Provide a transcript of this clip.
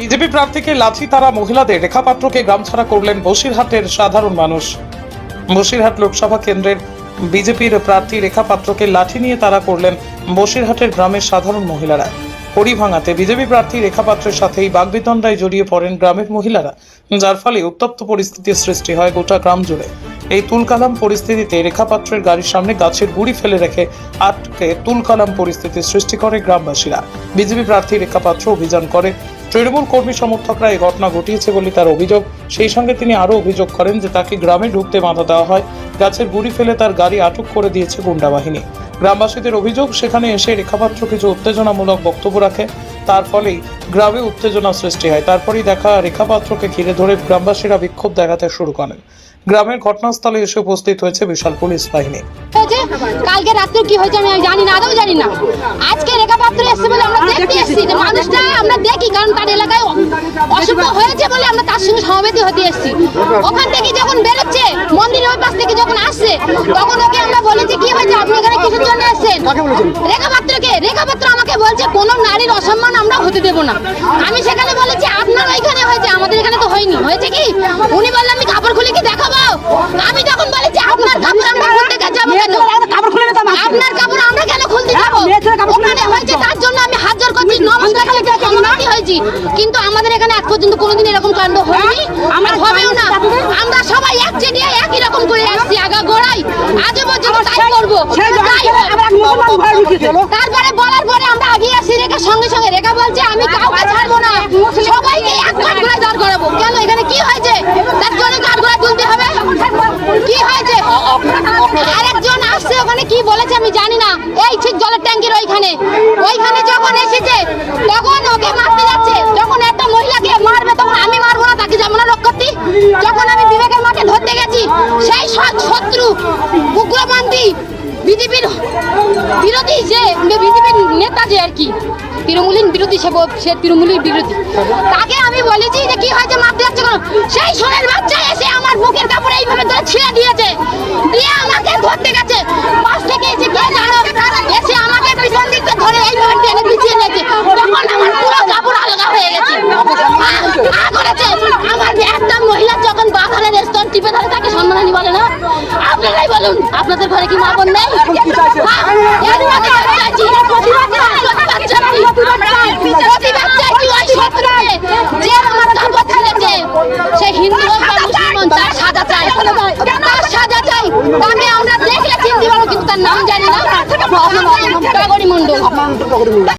BJP প্রার্থীকে লাঠি তারা মহিলাদের রেখাপাত্রকে গ্রাম ছাড়া করলেন বসিরহাটের সাধারণ মানুষ। বসিরহাট লোকসভা কেন্দ্রের বিজেপির প্রার্থী রেখা পাত্রকে লাঠি নিয়ে তারা করলেন বসিরহাটের গ্রামের সাধারণ মহিলারা। হরি ভাঙাতে বিজেপি প্রার্থী রেখা পাত্রের সাথেই বাগবিতণ্ডায় জড়িয়ে পড়েন গ্রামের মহিলারা, যার ফলে উত্তপ্ত পরিস্থিতির সৃষ্টি হয় গোটা গ্রাম জুড়ে। এই তুলকালাম পরিস্থিতিতে রেখা পাত্রের গাড়ির সামনে গাছের গুড়ি ফেলে রেখে আটকে তুলকালাম পরিস্থিতির সৃষ্টি করে গ্রামবাসীরা। বিজেপি প্রার্থী রেখা পাত্র অভিযান করে তৃণমূল কর্মী সমর্থকরা এই ঘটনা ঘটিয়েছে বলে তার অভিযোগ। সেই সঙ্গে তিনি আরও অভিযোগ করেন যে তাকে গ্রামে ঢুকতে বাধা দেওয়া হয়। গাছের গুড়ি ফেলে তার গাড়ি আটক করে দিয়েছে গুন্ডা বাহিনী। গ্রামবাসীদের অভিযোগ, সেখানে এসে রেখাপাত্র কিছু উত্তেজনামূলক বক্তব্য রাখে। তার ফলেই গ্রামে উত্তেজনা সৃষ্টি হয়। তারপরেই দেখা রেখাপাত্রকে ঘিরে ধরে গ্রামবাসীরা বিক্ষোভ দেখাতে শুরু করেন। গ্রামের ঘটনাস্থলে এসে উপস্থিত হয়েছে বিশাল পুলিশ বাহিনী। কালকে রাত্রে কি হয়েছে আমি জানি না আদৌ জানি না। আজকে রেখা পাত্র এসছে বলে আমরা দেখতে এসেছি যে মানুষটা আমরা দেখি কারণ তার এলাকায় অশুভ হয়েছে বলে আমরা তার সঙ্গে সমবেতি হতে এসেছি। ওখান থেকে যখন বেরোচ্ছে মন্দিরের ওই পাশ থেকে যখন আসছে তখন ওকে আমরা বলেছি কি হয়েছে? আপনি এখানে কিসের জন্য এসেছেন? রেখা পাত্রকে রেখা পাত্র আমাকে বলছে কোনো নারীর অসম্মান আমরা হতে দেব না। আমি সেখানে বলেছি আপনার ওইখানে হয়েছে আমাদের এখানে তো হয়নি। হয়েছে কি? উনি বললেন আমি আমি তখন বলেছি আপনার কাপড় আমরা খুলতে কেন কাপড় খুলে নিতাম আপনার কাপড় আমরা কেন খুলতে যাব? খুলে ওখানে হয়েছে তার জন্য আমি হাত জোর করছি নমস্কার সম্মানিত হয়েছি। কিন্তু আমাদের এখানে আজ পর্যন্ত কোনোদিন এরকম কাণ্ড হয়নি। আমরা হবেও না। আমরা সবাই এক চেটিয়া একই রকম করে আসছি আগা গোড়াই আজও পর্যন্ত তাই করব। তারপরে বলার পরে আমরা আগিয়ে আসি রেখা সঙ্গে সঙ্গে। রেখা বলছে আমি কাউকে ছাড়বো না। সবাইকে এক কাঠগোড়ায় দাঁড় করাবো। কেন? এখানে কি হয়েছে? তার জন্য কাঠগোড়ায় তুলতে হবে কি হয়েছে আরেকজন আসছে ওখানে কি বলেছে আমি জানি না এই ঠিক জলের ট্যাঙ্কির ওইখানে ওইখানে যখন এসেছে, তখন ওকে মারতে যাচ্ছে। যখন একটা মহিলাকে মারবে, তখন আমি মারবো না, তাকে যাব না করতে যখন আমি বিবেকের মাঠে ধরতে গেছি, সেই সৎ শত্রু, উগ্রপন্থী, বিজেপির বিরোধী যে, বিজেপির নেতা যে আর কি তৃণমূলীন বিরোধী সে সে তৃণমূলীর বিরোধী। তাকে আমি বলেছি যে, কি হয়েছে, মারতে যাচ্ছে কেন? সেই সোনের বাচ্চা এসে আমার বুকের কাপড় এইভাবে ধরে ছিঁড়ে দিয়েছে। দিয়ে আমাকে ধরতে গেছে পাশ থেকে এসে কে জানো এসে আমাকে পিছন দিক থেকে ধরে এইভাবে টেনে পিছিয়ে নিয়েছে তখন আমার পুরো কাপড় আলগা হয়ে গেছে আ- আ করেছে আমার একটা মহিলা যখন বাগানের স্তন টিপে ধরে তাকে সম্মানানি বলে না আপনারাই বলুন আপনাদের ঘরে কি মা বোন নেই এর মধ্যে আমি চাইছি, প্রতিবাদ চাই, প্রতিবাদ চাই। প্রতিবাদ চাইছি ওই শত্রুকে, যে আমার কাপড় ছিঁড়েছে। সে হিন্দু হোক বা মুসলমান, তার সাজা চাই তার সাজা চাই তাকে আমরা দেখলে চিনতে পারব কিন্তু তার নাম জানি না মন্ডল